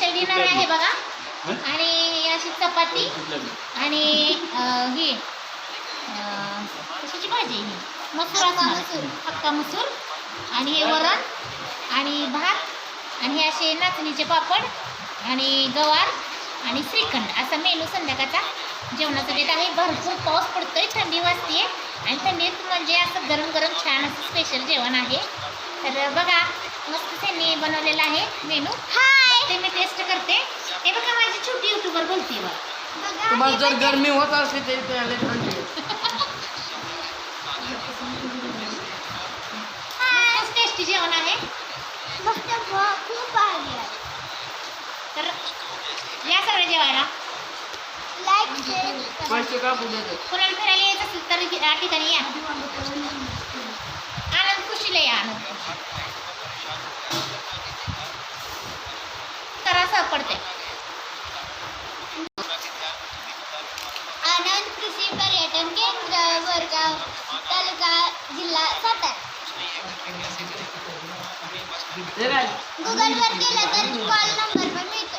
Special dinner आहे बघा. आणि अशी चपाती आणि ही अं, कशाची भाजी ही? मसूर असणार. हक्का मसूर. आणि हे वरण आणि भात आणि हे असे नाचणीचे पापड आणि गवार आणि श्रीखंड. असा मेनू संध्याकाळचा जेवणाचा देत आहे. भरपूर पाऊस पडतोय थंडी वाजते आणि थंडीत म्हणजे असं गरम गरम छान असं स्पेशल जेवण आहे. तर बघा मस्त त्यांनी बनवलेलं आहे मेनू. हाय ते मी टेस्ट करते. ते बघा माझी छोटी युट्यूबर बोलते बघा. तुम्हाला जर गरमी होत असली तरी ते आले टेस्टी जेवण आहे. खूप आहे. तर या सगळ्या जेवायला. कुणाला फिरायला यायचं असेल तर या ठिकाणी या. आनंद खुशीला या. आनंद करा सापडते आनंद कृषी पर्यटन केंद्र वरगाव तालुका जिल्हा सातारा. गुगलवर गेलं तर कॉल नंबर पण मिळतो